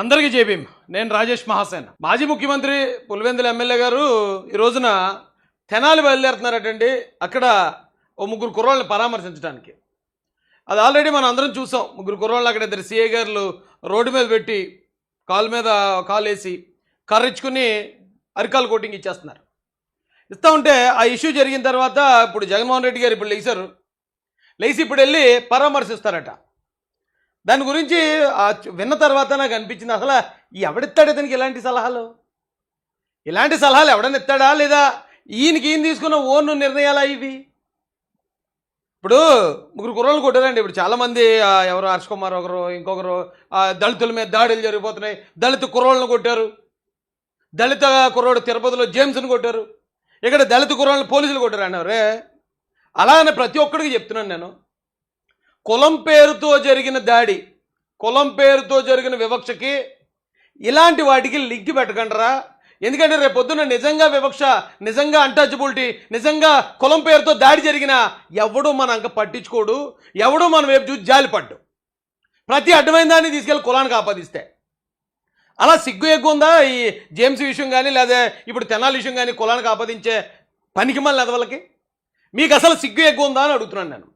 అందరికీ జేబీం నేను రాజేష్ మహాసేన్. మాజీ ముఖ్యమంత్రి పులివెందుల ఎమ్మెల్యే గారు ఈ రోజున తెనాలి బయలుదేరుతున్నారటండి. అక్కడ ఓ ముగ్గురు కుర్రాళ్ళని పరామర్శించడానికి. అది ఆల్రెడీ మనం అందరం చూసాం. ముగ్గురు కుర్రాళ్ళు అక్కడ ఇద్దరు సిఐ గారులు రోడ్డు మీద పెట్టి కాలు మీద కాలు వేసి కర్రిచ్చుకుని అరికాలు కోటింగ్ ఇచ్చేస్తున్నారు. ఇస్తూ ఉంటే ఆ ఇష్యూ జరిగిన తర్వాత ఇప్పుడు జగన్మోహన్ రెడ్డి గారు ఇప్పుడు లేచారు. లేచి ఇప్పుడు వెళ్ళి పరామర్శిస్తారట. దాని గురించి విన్న తర్వాత నాకు అనిపించింది. అసలు ఎవడిస్తాడు ఇతనికి ఇలాంటి సలహాలు? ఇలాంటి సలహాలు ఎవడని ఇస్తాడా లేదా ఈయనకి ఈయన తీసుకున్న ఓన్ నిర్ణయాలా ఇవి? ఇప్పుడు ముగ్గురు కుర్రలు కొట్టారండి. ఇప్పుడు చాలామంది ఎవరు హర్ష్ కుమార్ ఒకరు ఇంకొకరు దళితుల మీద దాడులు జరిగిపోతున్నాయి. దళిత కుర్రోళ్ళని కొట్టారు. దళిత కుర్రోడు తిరుపతిలో జేమ్స్ని కొట్టారు. ఇక్కడ దళిత కుర్రోళ్ళని పోలీసులు కొట్టారు అన్నారు అలానే ప్రతి ఒక్కడికి చెప్తున్నాను నేను. కులం పేరుతో జరిగిన దాడి కులం పేరుతో జరిగిన వివక్షకి ఇలాంటి వాటికి లింక్ పెట్టకండిరా. ఎందుకంటే రేపు పొద్దున్న నిజంగా వివక్ష నిజంగా అన్టచబిలిటీ నిజంగా కులం పేరుతో దాడి జరిగిన ఎవడూ మన అంక పట్టించుకోడు ఎవడో మన వైపు చూసి జాలిపడ్డు. ప్రతి అడ్డమైన దాన్ని తీసుకెళ్ళి కులానికి ఆపాదిస్తే. అలా సిగ్గు ఎగ్గు ఉందా ఈ జేమ్స్ విషయం కానీ లేదా ఇప్పుడు తెనాలి విషయం కానీ కులానికి ఆపాదించే పనికి మళ్ళీ ఎదవలకి మీకు అసలు సిగ్గు ఎగ్గు ఉందా అని అడుగుతున్నాను నేను.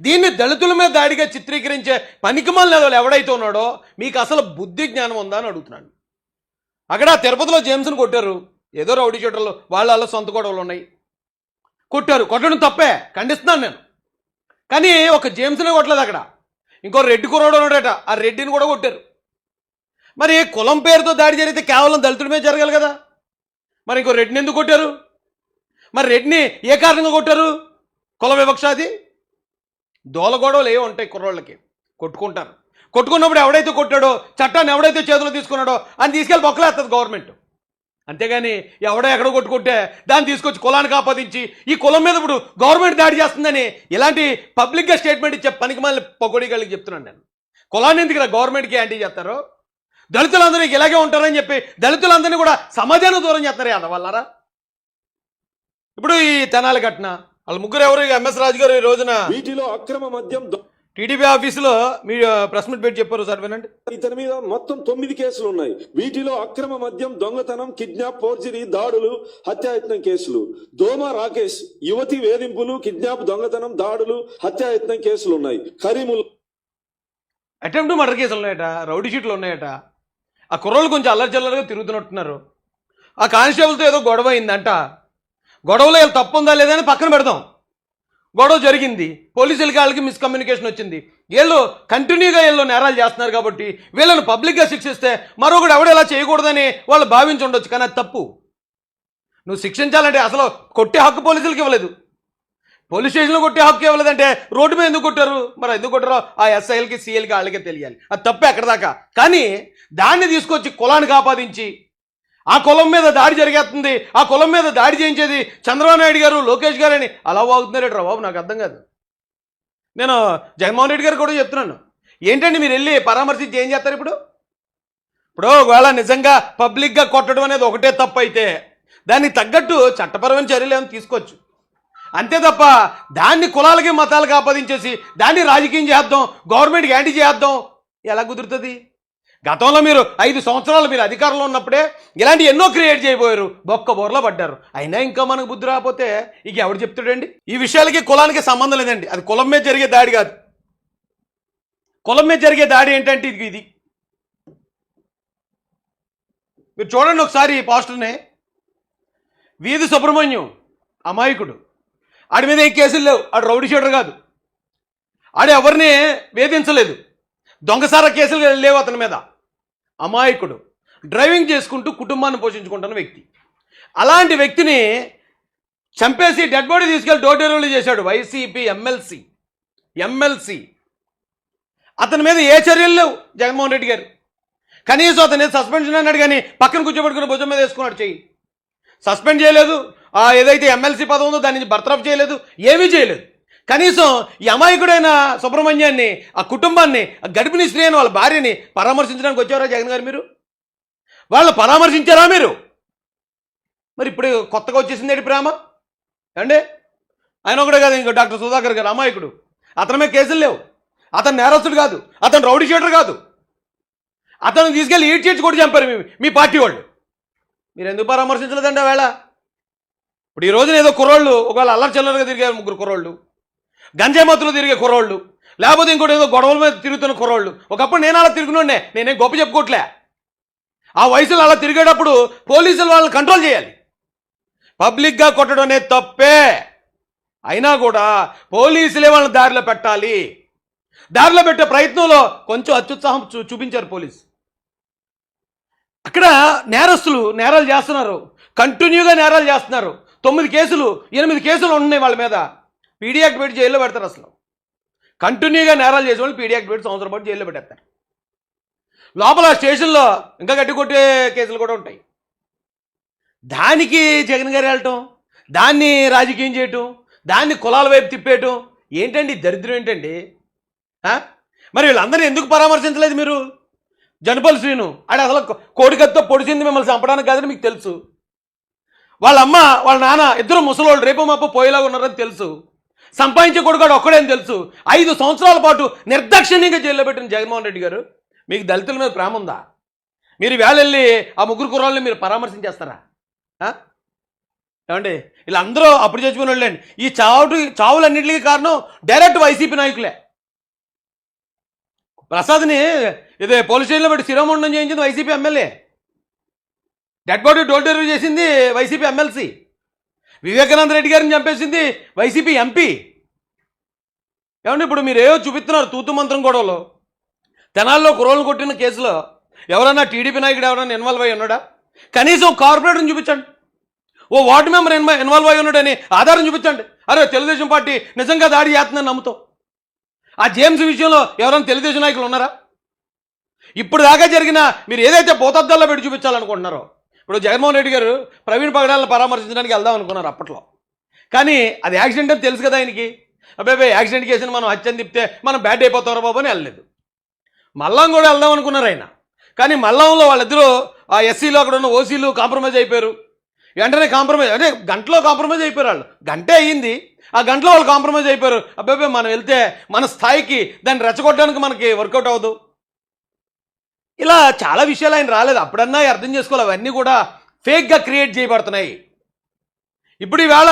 దీన్ని దళితుల మీద దాడిగా చిత్రీకరించే పనికిమాలిన వాళ్ళు ఎవడైతే ఉన్నాడో మీకు అసలు బుద్ధి జ్ఞానం ఉందా అని అడుగుతున్నాను. అక్కడ తిరుపతిలో జేమ్స్ని కొట్టారు. ఏదో రౌడీ షూటర్లు వాళ్ళ సొంత గొడవలు ఉన్నాయి. కొట్టారు. కొట్టడం తప్పే. ఖండిస్తున్నాను నేను. కానీ ఒక జేమ్స్నే కొట్టలేదు అక్కడ. ఇంకో రెడ్డి కురవడం ఉన్నాడట. ఆ రెడ్డిని కూడా కొట్టారు. మరి కులం పేరుతో దాడి జరిగితే కేవలం దళితుడి మీద జరగాలి కదా? మరి ఇంకో రెడ్డిని ఎందుకు కొట్టారు? మరి రెడ్డిని ఏ కారణంగా కొట్టారు? కుల వివక్ష అది? దోలగొడవలు గొడవలు ఉంటాయి కుర్రోళ్ళకి. కొట్టుకుంటారు. కొట్టుకున్నప్పుడు ఎవడైతే కొట్టాడో చట్టాన్ని ఎవడైతే చేతిలో తీసుకున్నాడో అని తీసుకెళ్ళి బొక్కలేస్తుంది గవర్నమెంట్ అంతేగాని ఎవడో ఎక్కడో కొట్టుకుంటే దాన్ని తీసుకొచ్చి కులానికి ఆపాదించి ఈ కులం మీద ఇప్పుడు గవర్నమెంట్ దాడి చేస్తుందని ఇలాంటి పబ్లిక్గా స్టేట్మెంట్ ఇచ్చే పనికి మళ్ళీ పొగడిగాళ్ళకి చెప్తున్నాను నేను. కులాన్ని ఎందుకు గవర్నమెంట్కి యాంటీ చేస్తారు? దళితులందరూ ఇలాగే ఉంటారని చెప్పి దళితులందరినీ కూడా సమాజానికి దూరం చేస్తారు అదవల్లరా ఇప్పుడు ఈ తెనాలి ఘటన వాళ్ళ ముగ్గురు ఎవరు? ఎంఎస్ రాజు గారు ఈ రోజున. వీటిలో అక్రమ మద్యం టీడీపీ ఆఫీసులో మీ ప్రెస్ మీట్ పెట్టి చెప్పారు సార్ వినండి. ఇతని మీద మొత్తం తొమ్మిది కేసులు ఉన్నాయి. వీటిలో అక్రమ మద్యం దొంగతనం కిడ్నాప్ ఫోర్జరీ దాడులు హత్యాయత్నం కేసులు. దోమ రాకేష్ యువతి వేధింపులు కిడ్నాప్ దొంగతనం దాడులు హత్యాయత్నం కేసులు ఉన్నాయి. కరీముల్ అటెంప్ట్ మర్డర్ కేసులు ఉన్నాయట రౌడీ షీట్లు ఉన్నాయట. ఆ కుర్రోళ్ళు కొంచెం అల్లరి చిల్లరగా తిరుగుతున్నట్టున్నారు. ఆ కానిస్టేబుల్తో ఏదో గొడవ అయిందంట. గొడవలో వీళ్ళు తప్పు ఉందా లేదా అని పక్కన పెడదాం. గొడవ జరిగింది. పోలీసులకి వాళ్ళకి మిస్కమ్యూనికేషన్ వచ్చింది. వీళ్ళు కంటిన్యూగా వీళ్ళు నేరాలు చేస్తున్నారు కాబట్టి వీళ్ళని పబ్లిక్గా శిక్షిస్తే మరొకడు ఎవడు ఇలా చేయకూడదని వాళ్ళు భావించి ఉండొచ్చు కానీ అది తప్పు. నువ్వు శిక్షించాలంటే అసలు కొట్టే హక్కు పోలీసులకి ఇవ్వలేదు. పోలీస్ స్టేషన్లో కొట్టే హక్కు ఇవ్వలేదంటే రోడ్డు మీద ఎందుకు కొట్టారు? మరి ఎందుకు కొట్టారో ఆ ఎస్ఐఎల్కి సిఎల్కి వాళ్ళకే తెలియాలి. అది తప్పే అక్కడ దాకా. కానీ దాన్ని తీసుకొచ్చి కులానికి ఆపాదించి ఆ కులం మీద దాడి జరిగేస్తుంది. ఆ కులం మీద దాడి చేయించేది చంద్రబాబు నాయుడు గారు లోకేష్ గారు అని అలా రా బాబు? నాకు అర్థం కాదు. నేను జగన్మోహన్ రెడ్డి గారు కూడా చెప్తున్నాను. ఏంటండి మీరు వెళ్ళి పరామర్శించి ఏం చేస్తారు ఇప్పుడు? ఇప్పుడు ఒకవేళ నిజంగా పబ్లిక్గా కొట్టడం అనేది ఒకటే తప్పు అయితే దానికి తగ్గట్టు చట్టపరమైన చర్యలు ఏమైనా తీసుకోవచ్చు. అంతే తప్ప దాన్ని కులాలకి మతాలకి ఆపాదించేసి దాన్ని రాజకీయం చేద్దాం గవర్నమెంట్కి యాంటీ చేద్దాం ఎలా కుదురుతుంది? గతంలో మీరు ఐదు సంవత్సరాలు మీరు అధికారంలో ఉన్నప్పుడే ఇలాంటి ఎన్నో క్రియేట్ చేయబోయారు. బొక్క బోర్లో పడ్డారు. అయినా ఇంకా మనకు బుద్ధి రాకపోతే ఇక ఎవడు చెప్తాడండి? ఈ విషయాలకి కులానికి సంబంధం లేదండి. అది కులం మీద జరిగే దాడి కాదు. కులం మీద జరిగే దాడి ఏంటంటే ఇది ఇది. మీరు చూడండి ఒకసారి ఈ పోస్టర్ని. వీధి సుబ్రహ్మణ్యం అమాయకుడు. ఆడి మీద ఏ కేసులు లేవు. ఆడు రౌడీ షీటర్ కాదు. ఆడు ఎవరిని వేధించలేదు. దొంగసార కేసులు లేవు అతని మీద. అమాయకుడు. డ్రైవింగ్ చేసుకుంటూ కుటుంబాన్ని పోషించుకుంటున్న వ్యక్తి. అలాంటి వ్యక్తిని చంపేసి డెడ్ బాడీ తీసుకెళ్ళి డోర్ డెలివరీ చేశాడు వైసీపీ ఎమ్మెల్సీ. ఎమ్మెల్సీ. అతని మీద ఏ చర్యలు లేవు జగన్మోహన్ రెడ్డి గారు. కనీసం అతని సస్పెన్షన్ అన్నాడు కానీ పక్కన కూర్చోబెట్టుకుని భుజం మీద వేసుకున్నాడు చెయ్యి. సస్పెండ్ చేయలేదు. ఏదైతే ఎమ్మెల్సీ పదం ఉందో దాని నుంచి బర్తరఫ్ చేయలేదు. ఏమీ చేయలేదు. కనీసం ఈ అమాయకుడైన సుబ్రహ్మణ్యాన్ని ఆ కుటుంబాన్ని ఆ గడిపిని స్త్రీ అని వాళ్ళ భార్యని పరామర్శించడానికి వచ్చారా జగన్ గారు మీరు? వాళ్ళు పరామర్శించారా మీరు? మరి ఇప్పుడు కొత్తగా వచ్చేసింది ఏంటి ప్రేమ? అండి ఆయన ఒకటే కాదు ఇంకో డాక్టర్ సుధాకర్ గారు అమాయకుడు. అతనమే కేసులు లేవు. అతను నేరస్తుడు కాదు. అతను రౌడీ షీటర్ కాదు. అతను తీసుకెళ్ళి ఈడ్ చేర్చి కూడా చంపారు మీ మీ పార్టీ వాళ్ళు. మీరు ఎందుకు పరామర్శించలేదండి వేళ? ఇప్పుడు ఈ రోజున ఏదో కుర్రోళ్ళు ఒకవేళ అల్లరి చిల్లరగా తిరిగారు ముగ్గురు కుర్రోళ్ళు. గంజాయి మత్తులు తిరిగే కుర్రోళ్ళు. లేకపోతే ఇంకోటి ఏదో గొడవల మీద తిరుగుతున్న కుర్రోళ్ళు. ఒకప్పుడు నేను అలా తిరుగునుండే. నేనేం గొప్ప చెప్పుకోవట్లే ఆ వయసులో అలా తిరిగేటప్పుడు పోలీసులు వాళ్ళని కంట్రోల్ చేయాలి. పబ్లిక్గా కొట్టడం అనేది తప్పే. అయినా కూడా పోలీసులే వాళ్ళని దారిలో పెట్టాలి. దారిలో పెట్టే ప్రయత్నంలో కొంచెం అత్యుత్సాహం చూ చూపించారు పోలీసు. అక్కడ నేరస్తులు నేరాలు చేస్తున్నారు. కంటిన్యూగా నేరాలు చేస్తున్నారు. తొమ్మిది కేసులు ఎనిమిది కేసులు ఉన్నాయి వాళ్ళ మీద. పీడీ యాక్ట్ పెట్టి జైల్లో పెడతారు అసలు. కంటిన్యూగా నేరాలు చేసే వాళ్ళు పీడీ యాక్ట్ పెట్టి సంవత్సరం పాటు జైల్లో పెట్టేస్తారు. లోపల స్టేషన్లో ఇంకా గట్టి కొట్టే కేసులు కూడా ఉంటాయి. దానికి జగన్ గారు వెళ్ళటం దాన్ని రాజకీయం చేయటం దాన్ని కులాల వైపు తిప్పేయటం ఏంటండి దరిద్రం ఏంటండి? మరి వీళ్ళందరినీ ఎందుకు పరామర్శించలేదు మీరు? జనపల్ శ్రీను ఆడ అసలు కోడికత్తో పొడిచింది మిమ్మల్ని చంపడానికి కాదని మీకు తెలుసు. వాళ్ళ అమ్మ వాళ్ళ నాన్న ఇద్దరు ముసలోళ్ళు రేపు మాప పోయేలాగా ఉన్నారని తెలుసు. సంపాదించే కొడుకాడు ఒక్కడేం తెలుసు. ఐదు సంవత్సరాల పాటు నిర్దాక్షిణ్యంగా జైల్లో పెట్టిన జగన్మోహన్ రెడ్డి గారు మీకు దళితుల మీద ప్రేమ ఉందా? మీరు వేళెళ్ళి ఆ ముగ్గురు కుర్రాళ్ళని మీరు పరామర్శించేస్తారా? ఏమండి వీళ్ళందరూ అప్పుడు చచ్చిపోయిన వాళ్ళండి. ఈ చావుటి చావులన్నింటికి కారణం డైరెక్ట్ వైసీపీ నాయకులే. ప్రసాద్ని ఇదే పోలీస్ స్టేషన్లో పెట్టి శిరోమండం చేయించింది YCP MLA. Dead body door delivery చేసింది వైసీపీ ఎమ్మెల్సీ. వివేకానంద రెడ్డి గారిని చంపేసింది వైసీపీ ఎంపీ. ఏమంటే ఇప్పుడు మీరు ఏవో చూపిస్తున్నారు తూతు మంత్రం గొడవలో. తెనాల్లో కుర్రోలు కొట్టిన కేసులో ఎవరన్నా టీడీపీ నాయకుడు ఎవరైనా ఇన్వాల్వ్ అయి ఉన్నాడా? కనీసం కార్పొరేటర్ని చూపించండి. ఓ వార్డు మెంబర్ ఇన్వ ఇన్వాల్వ్ అయి ఉన్నాడని ఆధారం చూపించండి. అరే తెలుగుదేశం పార్టీ నిజంగా దాడి చేస్తుందని నమ్ముతాం. ఆ జేమ్స్ విషయంలో ఎవరైనా తెలుగుదేశం నాయకులు ఉన్నారా? ఇప్పుడు దాకా జరిగిన మీరు ఏదైతే భూతద్దాల్లో పెట్టి చూపించాలనుకుంటున్నారో ఇప్పుడు జగన్మోహన్ రెడ్డి గారు ప్రవీణ్ పగడాలను పరామర్శించడానికి వెళ్దాం అనుకున్నారు అప్పట్లో. కానీ అది యాక్సిడెంట్ అని తెలుసు కదా ఆయనకి. అబ్బాయి యాక్సిడెంట్ కేసుని మనం హత్యని తిప్పితే మనం బ్యాడ్ అయిపోతాం బాబు అని వెళ్ళలేదు. మల్లం కూడా వెళ్దాం అనుకున్నారు ఆయన. కానీ మల్లంలో వాళ్ళిద్దరూ ఆ ఎస్సీలో అక్కడ ఉన్న ఓసీలు కాంప్రమైజ్ అయిపోయారు. వెంటనే కాంప్రమైజ్ అంటే గంటలో కాంప్రమైజ్ అయిపోయారు వాళ్ళు. గంటే అయ్యింది ఆ గంటలో వాళ్ళు కాంప్రమైజ్ అయిపోయారు. అబ్బాయి మనం వెళ్తే మన స్థాయికి దాన్ని రెచ్చగొట్టడానికి మనకి వర్కౌట్ అవ్వదు. ఇలా చాలా విషయాలు ఆయన రాలేదు. అప్పుడన్నా అర్థం చేసుకోవాలి. అవన్నీ కూడా ఫేక్గా క్రియేట్ చేయబడుతున్నాయి. ఇప్పుడు ఈవేళ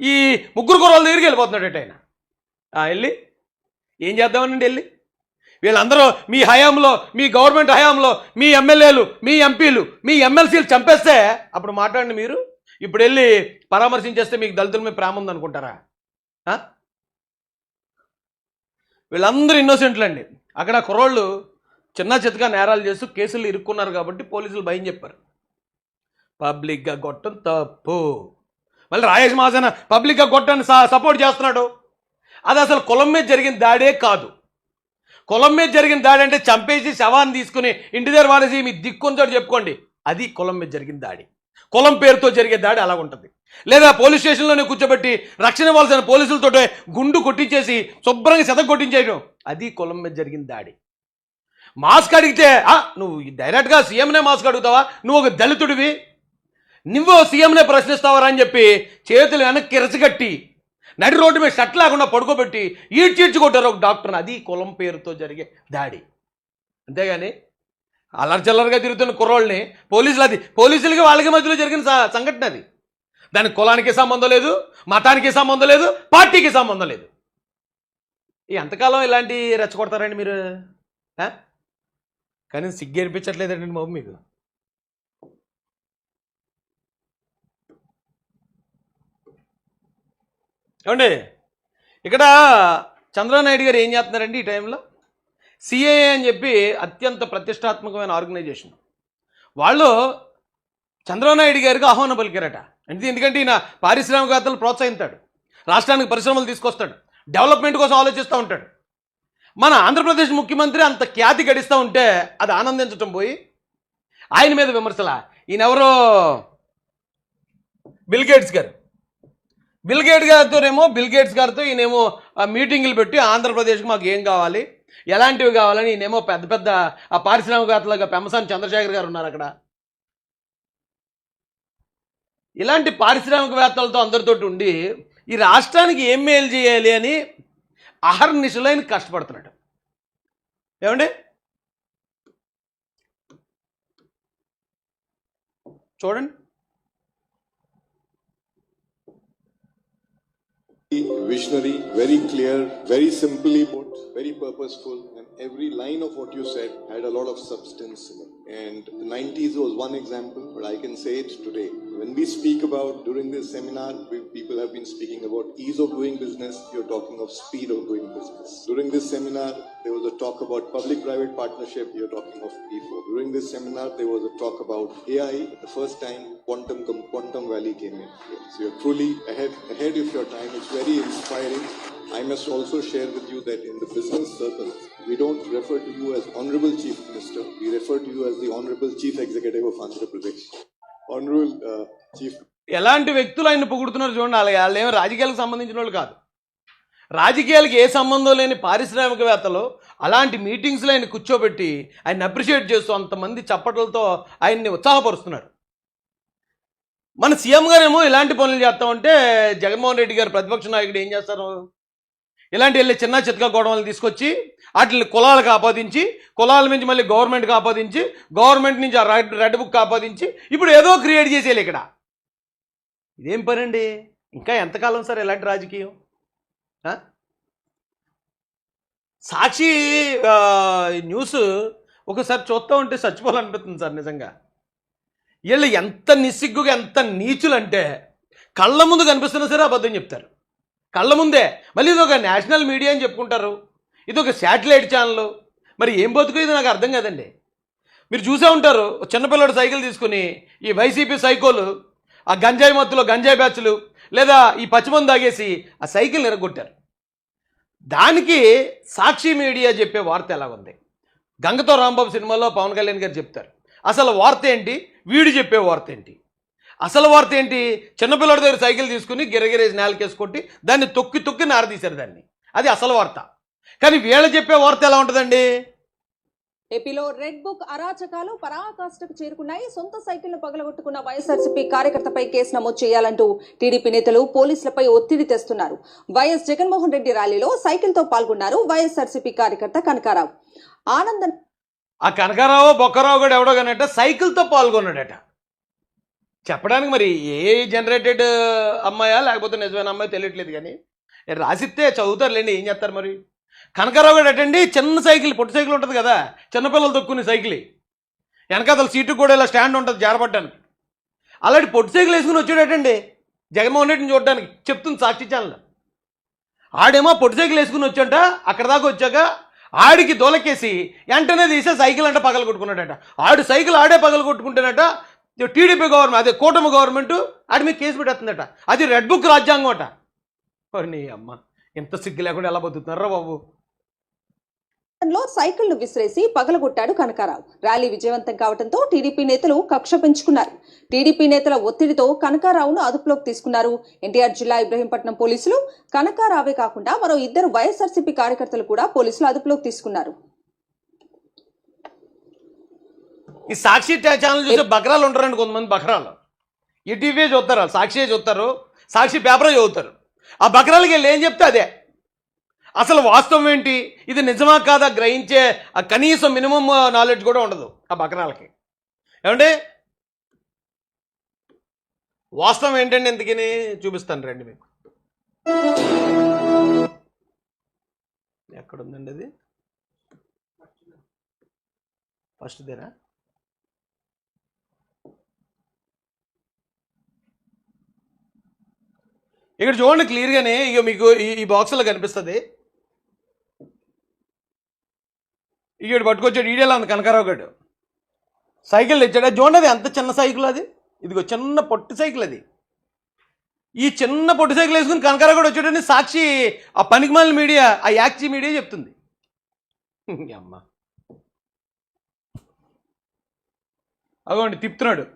ఈ ముగ్గురు కుర్రోళ్ళ దగ్గరికి వెళ్ళిపోతున్నాడు ఆయన. వెళ్ళి. ఏం చేద్దామనండి వెళ్ళి? వీళ్ళందరూ మీ హయాంలో మీ గవర్నమెంట్ హయాంలో మీ ఎమ్మెల్యేలు మీ ఎంపీలు మీ ఎమ్మెల్సీలు చంపేస్తే అప్పుడు మాట్లాడండి మీరు. ఇప్పుడు వెళ్ళి పరామర్శించేస్తే మీకు దళితుల మీద ప్రేమ ఉందనుకుంటారా? వీళ్ళందరూ ఇన్నోసెంట్లు అండి అక్కడ కుర్రోళ్ళు చిన్న చితగా నేరాలు చేస్తూ కేసులు ఇరుక్కున్నారు కాబట్టి పోలీసులు భయం చెప్పారు. పబ్లిక్గా కొట్టం తప్పు. మళ్ళీ రాయేష్ మహాసేన పబ్లిక్గా కొట్టని సపోర్ట్ చేస్తున్నాడు. అది అసలు కులం మీద జరిగిన దాడే కాదు. కులం మీద జరిగిన దాడి అంటే చంపేసి శవాన్ని తీసుకుని ఇంటి దగ్గర వాడేసి మీ దిక్కుంతో చెప్పుకోండి. అది కులం మీద జరిగిన దాడి. కులం పేరుతో జరిగే దాడి అలా ఉంటుంది. లేదా పోలీస్ స్టేషన్లోనే కూర్చోబెట్టి రక్షణ ఇవ్వాల్సిన పోలీసులతో గుండు కొట్టించేసి శుభ్రంగా సెత కొట్టించేయడం. అది కులం మీద జరిగిన దాడి. మాస్క్ అడిగితే "ఆ, నువ్వు డైరెక్ట్గా సీఎంనే మాస్క్ అడుగుతావా? నువ్వు ఒక దళితుడివి. నువ్వు సీఎంనే ప్రశ్నిస్తావరా అని చెప్పి చేతులు వెనక్కి కిరచగట్టి నడి రోడ్డు మీద షట్ లేకుండా పడుకోబెట్టి ఈడ్చీడ్చి కొట్టారు ఒక డాక్టర్ని అది కులం పేరుతో జరిగే దాడి. అంతేగాని అల్లర్చల్లరగా తిరుగుతున్న కుర్రోళ్ళని పోలీసులు అది పోలీసులకి వాళ్ళకి మధ్యలో జరిగిన సంఘటన అది. దానికి కులానికి సంబంధం లేదు మతానికి సంబంధం లేదు పార్టీకి సంబంధం లేదు. ఎంతకాలం ఇలాంటి రెచ్చగొడతారండి మీరు కానీ సిగ్గు అనిపించట్లేదండి బాబు మీకు. ఏమండి? ఇక్కడ చంద్రనాయుడు గారు ఏం చేస్తున్నారండి ఈ టైంలో? సిఏఏ అని చెప్పి అత్యంత ప్రతిష్టాత్మకమైన ఆర్గనైజేషన్. వాళ్ళు చంద్రనాయుడు గారికి ఆహ్వానం పలికారట. అంటే ఎందుకంటే ఈయన పారిశ్రామికవేత్తలు ప్రోత్సహిస్తాడు రాష్ట్రానికి పరిశ్రమలు తీసుకొస్తాడు. డెవలప్మెంట్ కోసం ఆలోచిస్తూ ఉంటాడు. మన ఆంధ్రప్రదేశ్ ముఖ్యమంత్రి అంత ఖ్యాతి గడిస్తూ ఉంటే అది ఆనందించటం పోయి ఆయన మీద విమర్శల? ఈయన బిల్గేట్స్ గారు. బిల్గేట్ గారితోనేమో బిల్గేట్స్ గారితో ఈయనేమో మీటింగులు పెట్టి ఆంధ్రప్రదేశ్కి మాకు ఏం కావాలి? ఎలాంటివి కావాలని ఈయనేమో పెద్ద పెద్ద ఆ పారిశ్రామికవేత్తలుగా పెమ్మసాని చంద్రశేఖర్ గారు ఉన్నారు అక్కడ. ఇలాంటి పారిశ్రామికవేత్తలతో అందరితోటి ఉండి ఈ రాష్ట్రానికి ఏం మేలు చేయాలి అని అహర్నిశలైన కష్టపడుతున్నాడు ఏమండి చూడండి visionary, very clear, very simply put, very purposeful. Every line of what you said had a lot of substance in it. And the 90s was one example, but I can say it today. When we speak about during this seminar, we, people have been speaking about ease of doing business, you're talking of speed of doing business. During this seminar, there was a talk about public private partnership, you're talking of P4. During this seminar, there was a talk about AI, the first time quantum quantum valley came in. So you're truly ahead ahead of your time. It's very inspiring. I must also share with you that in the business circle, we don't refer to you as Honorable Chief Minister. We refer to you as the Honorable Chief Executive of Andhra Pradesh. Honorable uh, Chief ఎలాంటి వ్యక్తులు ఆయన పొగుడుతున్నారు చూడండి అలాగే వాళ్ళు ఏమి రాజకీయాలకు సంబంధించిన వాళ్ళు కాదు రాజకీయాలకు ఏ సంబంధం లేని పారిశ్రామికవేత్తలు అలాంటి మీటింగ్స్లో ఆయన కూర్చోబెట్టి ఆయన అప్రిషియేట్ చేస్తూ అంతమంది చప్పట్లతో ఆయన్ని ఉత్సాహపరుస్తున్నారు మన సీఎం గారేమో ఇలాంటి పనులు చేస్తామంటే జగన్మోహన్ రెడ్డి గారు ప్రతిపక్ష నాయకుడు ఏం చేస్తారు ఇలాంటి వెళ్ళి చిన్న చితక గొడవలు తీసుకొచ్చి వాటిని కులాలకు ఆపాదించి కులాల నుంచి మళ్ళీ గవర్నమెంట్కి ఆపాదించి గవర్నమెంట్ నుంచి ఆ రెడ్ రెడ్ బుక్ ఆపాదించి ఇప్పుడు ఏదో క్రియేట్ చేసేయాలి ఇక్కడ. ఇదేం పని అండి ఇంకా ఎంతకాలం సార్ ఇలాంటి రాజకీయం? సాక్షి న్యూస్ ఒకసారి చూస్తూ ఉంటే చచ్చిపోవాలనిపిస్తుంది సార్ నిజంగా. వీళ్ళు ఎంత నిస్సిగ్గుగా ఎంత నీచులంటే కళ్ళ ముందు కనిపిస్తున్నా సరే అబద్ధం చెప్తారు. కళ్ళ ముందే. మళ్ళీ ఇది ఒక నేషనల్ మీడియా అని చెప్పుకుంటారు. ఇది ఒక శాటిలైట్ ఛానల్. మరి ఏం బతుకు ఇది నాకు అర్థం కాదండి. మీరు చూసే ఉంటారు చిన్నపిల్లడు సైకిల్ తీసుకుని ఈ వైసీపీ సైకోలు ఆ గంజాయి మత్తులో గంజాయి బ్యాచ్లు లేదా ఈ పచ్చిమంది తాగేసి ఆ సైకిల్ నిరగొట్టారు దానికి సాక్షి మీడియా చెప్పే వార్త ఎలా ఉంది? గంగతో రాంబాబు సినిమాలో పవన్ కళ్యాణ్ గారు చెప్తారు. అసలు వార్త ఏంటి? వీడు చెప్పే వార్త ఏంటి? అసలు వార్త ఏంటి? చిన్నపిల్లడి దగ్గర సైకిల్ తీసుకుని గిరగిరేసి నేలకేసి కొట్టి దాన్ని తొక్కి తొక్కి నారదీశారు దాన్ని. అది అసలు వార్త. కానీ వీళ్ళు చెప్పే వార్త ఎలా ఉంటుందండి? ఏపీలో రెడ్ బుక్ అరాచకాలు పరాకాష్ఠకు చేరుకున్నాయి. సొంత సైకిల్ను పగలగొట్టుకున్న వైఎస్ఆర్సీపీ కార్యకర్తపై కేసు నమోదు చేయాలంటూ టీడీపీ నేతలు పోలీసులపై ఒత్తిడి తెస్తున్నారు. వైఎస్ జగన్మోహన్ రెడ్డి ర్యాలీలో సైకిల్తో పాల్గొన్నారు వైఎస్ఆర్సీపీ కార్యకర్త కనకారావు. ఆనందం ఆ కనకారావు బొక్కరావు కూడా ఎవడో కానట సైకిల్తో పాల్గొన్నాడట. చెప్పడానికి మరి ఏ జనరేటెడ్ అమ్మాయా లేకపోతే నిజమైన అమ్మాయి తెలియట్లేదు కానీ రాసిస్తే రాసిస్తే చదువుతారులేండి ఏం చేస్తారు మరి? కనకారావు గారు అటండి చిన్న సైకిల్ పొట్టు సైకిల్ ఉంటుంది కదా చిన్నపిల్లలు తొక్కునే సైకిల్. వెనకాతల సీటు కూడా ఇలా స్టాండ్ ఉంటుంది జారపడ్డానికి. అలాంటి పొట్టు సైకిల్ వేసుకుని వచ్చాడటండి జగన్మోహన్ రెడ్డిని చూడడానికి చెప్తుంది సాక్షి ఛానల్. ఆడేమో పొట్టు సైకిల్ వేసుకుని వచ్చాట అక్కడ దాకా వచ్చాక ఆడికి దొలకేసి వెంటనే తీసే సైకిల్ అంటే పగల కొట్టుకున్నాడట ఆడు సైకిల్ ఆడే పగల కొట్టుకుంటేనట టీడీపీ గవర్నమెంట్ అదే కూటమి గవర్నమెంట్ ఆడి మీద కేసు పెట్టేస్తుందట. అది రెడ్ బుక్ రాజ్యాంగం అట. నీ అమ్మ ఎంత సిగ్గు లేకుండా ఎలా బతుకుతున్నారా బాబు? లో సైకిల్ను విసిరేసి పగలగొట్టాడు కనకారావు. ర్యాలీ విజయవంతం కావడంతో టీడీపీ నేతలు కక్ష పెంచుకున్నారు. టీడీపీ నేతల ఒత్తిడితో కనకారావును అదుపులోకి తీసుకున్నారు. ఎన్టీఆర్ జిల్లా ఇబ్రహీంపట్నం పోలీసులు. కనకారావే కాకుండా మరో ఇద్దరు వైఎస్ఆర్సీపీ కార్యకర్తలు కూడా పోలీసులు అదుపులోకి తీసుకున్నారు. ఈ సాక్షి ఛానల్ చూసే బకరాలు ఉంటారండి కొంతమంది బకరాలు. ఈ టీవీ చూస్తారు సాక్షి చూస్తారు సాక్షి పేపరే చదువుతారు. ఆ బకరాలకి వెళ్ళి ఏం చెప్తే అదే. అసలు వాస్తవం ఏంటి? ఇది నిజమా కాదా? గ్రహించే ఆ కనీసం మినిమం నాలెడ్జ్ కూడా ఉండదు ఆ బకరాలకి. ఏమంటే వాస్తవం ఏంటండి ఎందుకని చూపిస్తాను రండి మీకు. ఎక్కడుందండి అది? ఫస్ట్ ఇక్కడ చూడండి క్లియర్గానే ఇక మీకు ఈ బాక్స్లో కనిపిస్తుంది. ఇక పట్టుకొచ్చాడు ఈడేలా ఉంది కనకారావు గడు. సైకిల్ తెచ్చాడు. చూడండి అది ఎంత చిన్న సైకిల్ అది? ఇదిగో చిన్న పొట్టి సైకిల్ అది. ఈ చిన్న పొట్టి సైకిల్ వేసుకుని కనకారావు గడు వచ్చాడని సాక్షి ఆ పనికిమాలిన మీడియా ఆ యాక్చి మీడియా చెప్తుంది. అమ్మ. అగోండి తిప్పుతున్నాడు.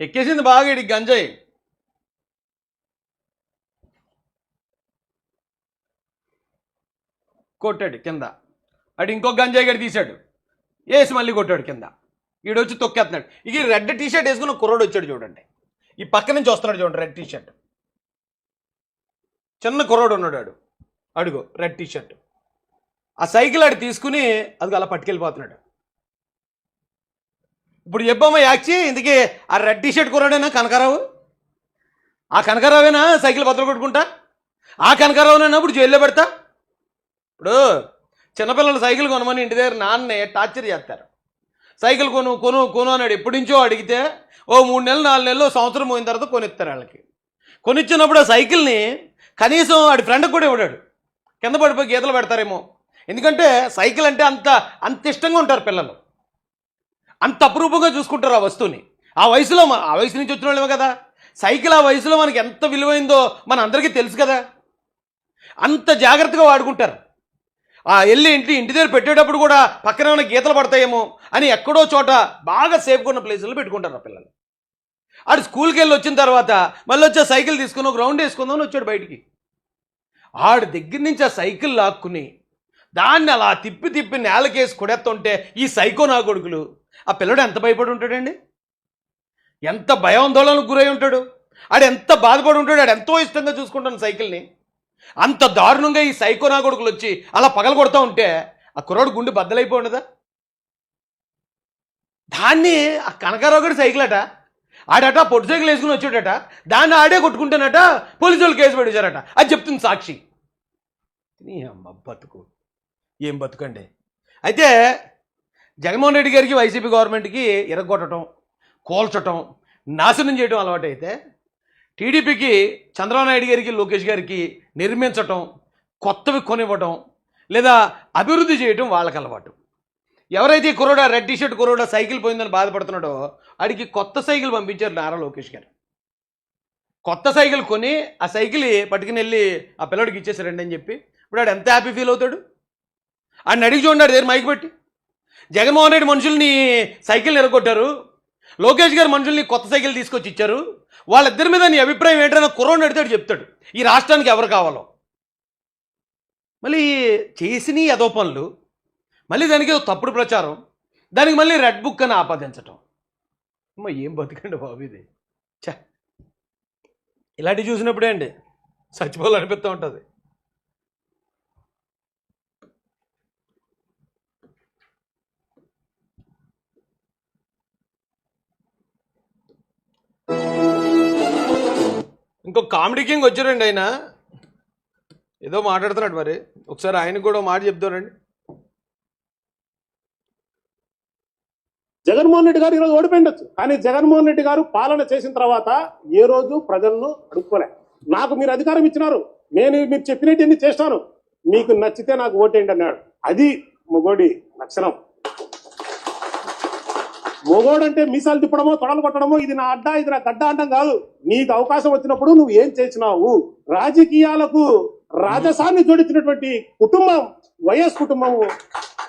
ఎక్కేసింది బాగా ఇడికి గంజాయి. కొట్టాడు కింద. అటు ఇంకో గంజాయి గడి తీశాడు. వేసి మళ్ళీ కొట్టాడు కింద. ఈడు వచ్చి తొక్కేస్తున్నాడు ఇక రెడ్ టీషర్ట్ వేసుకున్న వేసుకుని కుర్రోడు వచ్చాడు చూడండి. ఈ పక్క నుంచి వస్తున్నాడు చూడండి రెడ్ టీషర్ట్. చిన్న కుర్రోడు ఉన్నాడు ఆడు. అడుగు రెడ్ టీషర్ట్. ఆ సైకిల్ ఆడు తీసుకుని అది అలా పట్టుకెళ్ళిపోతున్నాడు. ఇప్పుడు చెప్పమ్మా యాక్చి ఇందుకే ఆ రెడ్ టీషర్ట్ కుర్రాడేనా కనకారావు? ఆ కనకారావేనా సైకిల్ బద్దలు కొట్టుకుంటా? ఆ కనకారావునైనా ఇప్పుడు జైల్లో పెడతా? ఇప్పుడు చిన్నపిల్లలు సైకిల్ కొనమని ఇంటి దగ్గర నాన్నే టార్చర్ చేస్తారు. సైకిల్ కొను కొను కొను అన్నాడు. ఎప్పటి నుంచో అడిగితే ఓ మూడు నెలలు నాలుగు నెలలు సంవత్సరం పోయిన తర్వాత కొనిస్తారు వాళ్ళకి. కొనిచ్చినప్పుడు ఆ సైకిల్ని కనీసం వాడి ఫ్రెండ్కి కూడా ఇవ్వడాడు కింద పడిపోయి గీతలు పెడతారేమో. ఎందుకంటే సైకిల్ అంటే అంత అంత ఇష్టంగా ఉంటారు పిల్లలు. అంత అపురూపంగా చూసుకుంటారు ఆ వస్తువుని. ఆ వయసులో ఆ వయసు నుంచి వచ్చిన వాళ్ళమే కదా. సైకిల్ ఆ వయసులో మనకి ఎంత విలువైందో మన అందరికీ తెలుసు కదా. అంత జాగ్రత్తగా వాడుకుంటారు. ఆ వెళ్ళి ఇంటి ఇంటి దగ్గర పెట్టేటప్పుడు కూడా పక్కన ఏమైనా గీతలు పడతాయేమో అని ఎక్కడో చోట బాగా సేఫ్గా ఉన్న ప్లేసుల్లో పెట్టుకుంటారు ఆ పిల్లలు. ఆడు స్కూల్కి వెళ్ళి వచ్చిన తర్వాత మళ్ళీ వచ్చి ఆ సైకిల్ తీసుకుని ఒక రౌండ్ వేసుకుందామని వచ్చాడు బయటికి. ఆడి దగ్గర నుంచి ఆ సైకిల్ లాక్కుని దాన్ని అలా తిప్పి తిప్పి నేలకేసి కొడేస్తుంటే ఈ సైకో నా కొడుకులు ఆ పిల్లడు ఎంత భయపడి ఉంటాడండి? ఎంత భయాందోళనకు గురై ఉంటాడు? ఆడు ఎంత బాధపడి ఉంటాడు? ఆడు ఎంతో ఇష్టంగా చూసుకుంటాను సైకిల్ని. అంత దారుణంగా ఈ సైకోనా కొడుకులు వచ్చి అలా పగల కొడతా ఉంటే ఆ కుర్రాడు గుండె బద్దలైపోయి దాన్ని ఆ కనకారావు గడి సైకిల్ అట ఆడట పొట్టు సైకిల్ వేసుకుని వచ్చాడట దాన్ని ఆడే కొట్టుకుంటానట పోలీసు వాళ్ళు కేసు పెట్టేశారట అది చెప్తుంది సాక్షి. అమ్మ బతుకు. ఏం బతుకండి? అయితే జగన్మోహన్ రెడ్డి గారికి వైసీపీ గవర్నమెంట్కి ఇరగొట్టడం కోల్చటం నాశనం చేయడం అలవాటు అయితే టీడీపీకి చంద్రబాబు నాయుడు గారికి లోకేష్ గారికి నిర్మించటం కొత్తవి కొనివ్వటం లేదా అభివృద్ధి చేయటం వాళ్ళకి అలవాటు. ఎవరైతే కురోడ రెడ్ టీషర్ట్ కుర్రోడా సైకిల్ పోయిందని బాధపడుతున్నాడో ఆడికి కొత్త సైకిల్ పంపించారు నారా లోకేష్ గారు. కొత్త సైకిల్ కొని ఆ సైకిల్ పట్టుకుని వెళ్ళి ఆ పిల్లడికి ఇచ్చేసారండి అని చెప్పి. ఇప్పుడు ఆడు ఎంత హ్యాపీ ఫీల్ అవుతాడు? ఆయన అడిగి చూడండి దగ్గర మైక్ పెట్టి. జగన్మోహన్ రెడ్డి మనుషుల్ని సైకిల్ నిలగొట్టారు. లోకేష్ గారు మనుషుల్ని కొత్త సైకిల్ తీసుకొచ్చి ఇచ్చారు. వాళ్ళిద్దరి మీద నీ అభిప్రాయం ఏంటన్నా కుర్రోని అడితాడు చెప్తాడు. ఈ రాష్ట్రానికి ఎవరు కావాలో. మళ్ళీ చేసిన అదో పనులు. మళ్ళీ దానికి తప్పుడు ప్రచారం. దానికి మళ్ళీ రెడ్ బుక్ అని ఆపాదించటం. అమ్మ ఏం బతకండి బాబు ఇది. ఛ! ఇలాంటివి చూసినప్పుడే అండి చచ్చిపోవాలనిపిస్తూ ఉంటుంది. ఇంకో కామెడీ కింగ్ వచ్చారండి ఆయన. ఏదో మాట్లాడుతున్నాడు మరి. ఒకసారి ఆయనకు కూడా మాట చెప్తారండి జగన్మోహన్ రెడ్డి గారు ఈరోజు ఓడిపోయిండొచ్చు. కానీ జగన్మోహన్ రెడ్డి గారు పాలన చేసిన తర్వాత ఏ రోజు ప్రజలను అడుక్కోలే. నాకు మీరు అధికారం ఇచ్చినారు. నేను మీరు చెప్పినట్టు చేస్తాను. మీకు నచ్చితే నాకు ఓటేయండి అన్నాడు. అది మొగోడి లక్షణం. మొగోడంటే మీసాలు తిప్పడమో తొడలు కొట్టడమో ఇది నా అడ్డా ఇది నా గడ్డ అంటాం కాదు. నీకు అవకాశం వచ్చినప్పుడు నువ్వు ఏం చేసినావు? రాజకీయాలకు రాజసాన్ని జోడించినటువంటి కుటుంబం వైఎస్ కుటుంబము.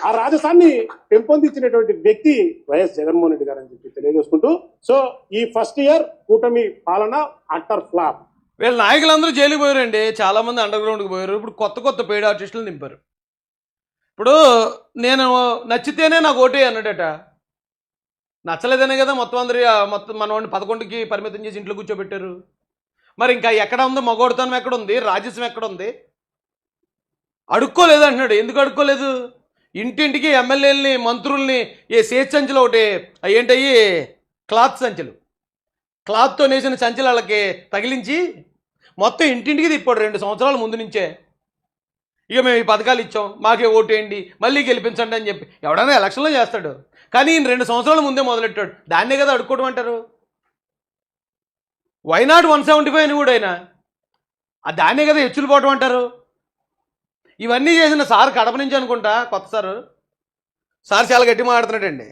ఆ రాజసాన్ని పెంపొందించినటువంటి వ్యక్తి వైఎస్ జగన్మోహన్ రెడ్డి గారు అని చెప్పి తెలియజేసుకుంటూ సో ఈ ఫస్ట్ ఇయర్ కూటమి పాలన అట్టర్ ఫ్లాప్. వీళ్ళ నాయకులందరూ జైలుకి పోయారండి. చాలా మంది అండర్ గ్రౌండ్కి పోయారు. ఇప్పుడు కొత్త కొత్త పెయిడ్ ఆర్టిస్టులు నింపారు ఇప్పుడు నేను నచ్చితేనే నాకు ఓటే అన్నట నచ్చలేదనే కదా మొత్తం అందరి మొత్తం మనవాడిని పదకొండుకి పరిమితం చేసి ఇంట్లో కూర్చోబెట్టారు. మరి ఇంకా ఎక్కడ ఉంది మగోడుతనం ఎక్కడ ఉంది? రాజస్వం ఎక్కడ ఉంది? అడుక్కోలేదు అంటున్నాడు. ఎందుకు అడుక్కోలేదు? ఇంటింటికి ఎమ్మెల్యేలని మంత్రుల్ని ఏ సేచ్ సంచులు ఒకటి అవి ఏంటయ్యి? క్లాత్ సంచులు. క్లాత్తో నేసిన సంచులు వాళ్ళకి తగిలించి మొత్తం ఇంటింటికి తిప్పాడు. రెండు సంవత్సరాల ముందు నుంచే. ఇక మేము ఈ పథకాలు ఇచ్చాం మాకే ఓటేయండి మళ్ళీ గెలిపించండి అని చెప్పి. ఎవడైనా ఎలక్షన్లో చేస్తాడు. కానీ ఈయన రెండు సంవత్సరాల ముందే మొదలెట్టాడు. దాన్నే కదా అడుక్కోవడం అంటారు. వైనాట్ వన్ సెవెంటీ ఫైవ్ అని కూడా ఆయన. ఆ దాన్నే కదా హెచ్చులు పోవటం అంటారు. ఇవన్నీ చేసిన సార్ కడప నుంచి అనుకుంటా కొత్త సారు. సార్ చాలా గట్టి మాట్లాడుతున్నాడండి.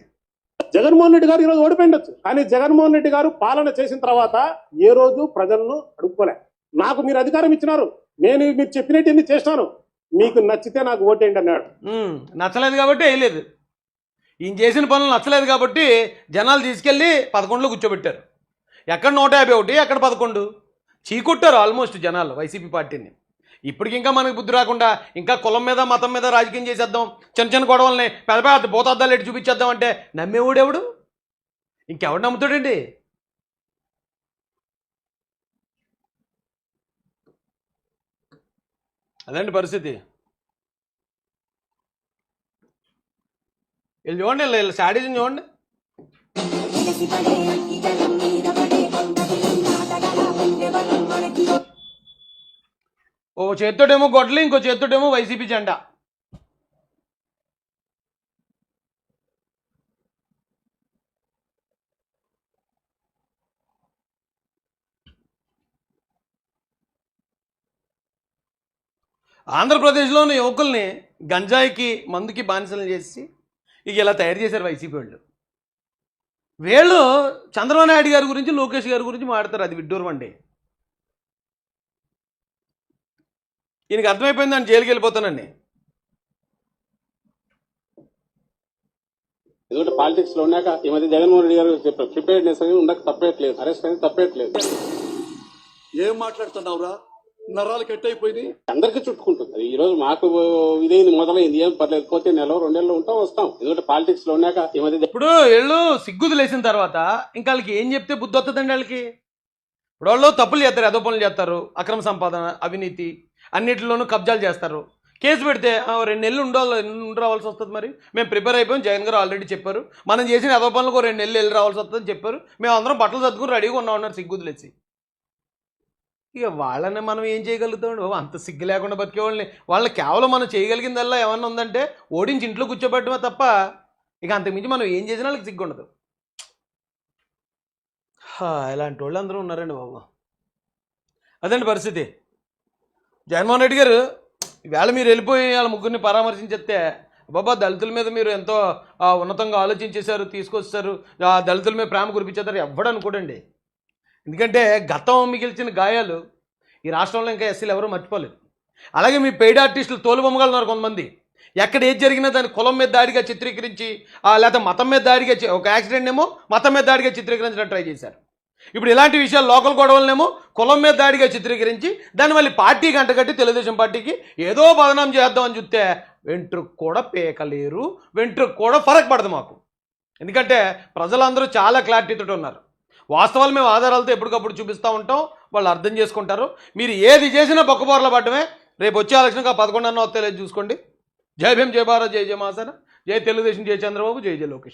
జగన్మోహన్ రెడ్డి గారు ఈరోజు ఓడిపోయిండొచ్చు. కానీ జగన్మోహన్ రెడ్డి గారు పాలన చేసిన తర్వాత ఏ రోజు ప్రజలను అడుక్కోలే. నాకు మీరు అధికారం ఇచ్చినారు. నేను మీరు చెప్పినట్టు చేస్తాను మీకు నచ్చితే నాకు ఓటేయండి అన్నాడు. నచ్చలేదు కాబట్టి వేయలేదు. ఈయన చేసిన పనులు నచ్చలేదు కాబట్టి జనాలు తీసుకెళ్ళి పదకొండులో కూర్చోబెట్టారు. ఎక్కడ నూట యాభై ఒకటి ఎక్కడ పదకొండు? చీకొట్టారు ఆల్మోస్ట్ జనాలు వైసీపీ పార్టీని. ఇప్పటికి ఇంకా మనకు బుద్ధి రాకుండా ఇంకా కులం మీద మతం మీద రాజకీయం చేసేద్దాం చిన్న చిన్న గొడవల్ని పెద్ద పెద్ద భూతార్థాలు ఎట్టి చూపించేద్దాం అంటే నమ్మేవాడెవడు? ఇంకెవడు నమ్ముతాడండి? అదండి పరిస్థితి? వీళ్ళు చూడండి వీళ్ళ శాడీని చూడండి. ఓ చేత్తోటేమో గొడ్లు ఇంకో చేత్తోటేమో వైసీపీ జెండా. ఆంధ్రప్రదేశ్లోని యువకుల్ని గంజాయికి మందుకి బానిసలు చేసి ఇక ఇలా తయారు చేశారు వైసీపీ వాళ్ళు. వీళ్ళు చంద్రబాబు నాయుడు గారి గురించి లోకేష్ గారి గురించి మాడతారు అది విడ్డూరం అండి. ఈయనకి అర్థమైపోయింది? అని జైలుకి వెళ్ళిపోతానండి. ఎందుకంటే పాలిటిక్స్లో ఉన్నాక ఈ మధ్య జగన్మోహన్ రెడ్డి గారు చెప్పారు ప్రిపేర్నెస్ అనేది ఉండక తప్పేట్లేదు అరెస్ట్ అనేది తప్పేట్లేదు. ఏం మాట్లాడుతున్నావురా? నరాలు కట్ అయిపోయింది అందరికీ చుట్టుకుంటుంది. అది ఈ రోజు మాకు ఇదేంది మొదలైంది. ఏం పర్లేదు పోతే నెల రెండేళ్ళు ఉంటాం వస్తాం. ఎందుకంటే పాలిటిక్స్లో ఉన్నాక ఇప్పుడు వీళ్ళు సిగ్గులు లేసిన తర్వాత ఇంకా వాళ్ళకి ఏం చెప్తే బుద్ధి వస్తుందండి వాళ్ళకి? ఇప్పుడు వాళ్ళు తప్పులు చేస్తారు ఏదో పనులు చేస్తారు అక్రమ సంపాదన అవినీతి అన్నిటిలోనూ కబ్జాలు చేస్తారు. కేసు పెడితే "ఆ, రెండు నెలలు ఉండాలి ఉండి రావాల్సి వస్తుంది మరి. మేము ప్రిపేర్ అయిపోయాం జగన్ గారు ఆల్రెడీ చెప్పారు. మనం చేసిన ఏదో పనులకు రెండు నెలలు వెళ్ళి రావాల్సి వస్తుందని చెప్పారు. మేము అందరం బట్టలు సర్దుకుని రెడీగా ఉన్నాం ఉన్నారు సిగ్గుదిలేసి ఇక వాళ్ళని మనం ఏం చేయగలుగుతాం అంత సిగ్గు లేకుండా బతికేవాళ్ళని. వాళ్ళని కేవలం మనం చేయగలిగిందల్లా ఏమన్నా ఉందంటే ఓడించి ఇంట్లో కూర్చోబెట్టమే తప్ప ఇక అంతకుమించి మనం ఏం చేసినా వాళ్ళకి సిగ్గు ఉండదు. హా, ఇలాంటి వాళ్ళు అందరూ ఉన్నారండి బాబు. అదండి పరిస్థితి? జగన్మోహన్ రెడ్డి గారు ఈవేళ మీరు వెళ్ళిపోయి వాళ్ళ ముగ్గురిని పరామర్శించేస్తే బాబా దళితుల మీద మీరు ఎంతో ఉన్నతంగా ఆలోచించేశారు తీసుకొస్తారు దళితుల మీద ప్రేమ కురిపించేస్తారు ఎవ్వడు ఎందుకంటే గతం మిగిల్చిన గాయాలు ఈ రాష్ట్రంలో ఇంకా ఎస్సీలు ఎవరూ మర్చిపోలేదు. అలాగే మీ పెయిడ్ ఆర్టిస్టులు తోలుబొమ్మగలు ఉన్నారు కొంతమంది. ఎక్కడ ఏది జరిగినా దాన్ని కులం మీద దాడిగా చిత్రీకరించి లేకపోతే మతం మీద దాడిగా ఒక యాక్సిడెంట్ ఏమో మతం మీద దాడిగా చిత్రీకరించడం ట్రై చేశారు. ఇప్పుడు ఇలాంటి విషయాలు లోకల్ గొడవలనేమో కులం మీద దాడిగా చిత్రీకరించి దాన్ని మళ్ళీ పార్టీకి అంటగట్టి తెలుగుదేశం పార్టీకి ఏదో బదనాం చేద్దాం అని చూస్తే వెంట్రుకు కూడా పేకలేరు వెంట్రుకు కూడా ఫరక్ పడదు మాకు. ఎందుకంటే ప్రజలందరూ చాలా క్లారిటీతో ఉన్నారు. వాస్తవాలు మేము ఆధారాలతో ఎప్పటికప్పుడు చూపిస్తూ ఉంటాం. వాళ్ళు అర్థం చేసుకుంటారు. మీరు ఏది చేసినా బొక్కబోర్ల పడ్డమే. రేపు వచ్చే ఎలక్షన్కి ఆ పదకొండు అన్న వస్తే చూసుకోండి. జై భీమ్ జై భారత్ జై జయ మాసన. జై తెలుగుదేశం జై చంద్రబాబు జై జయ లోకేష్.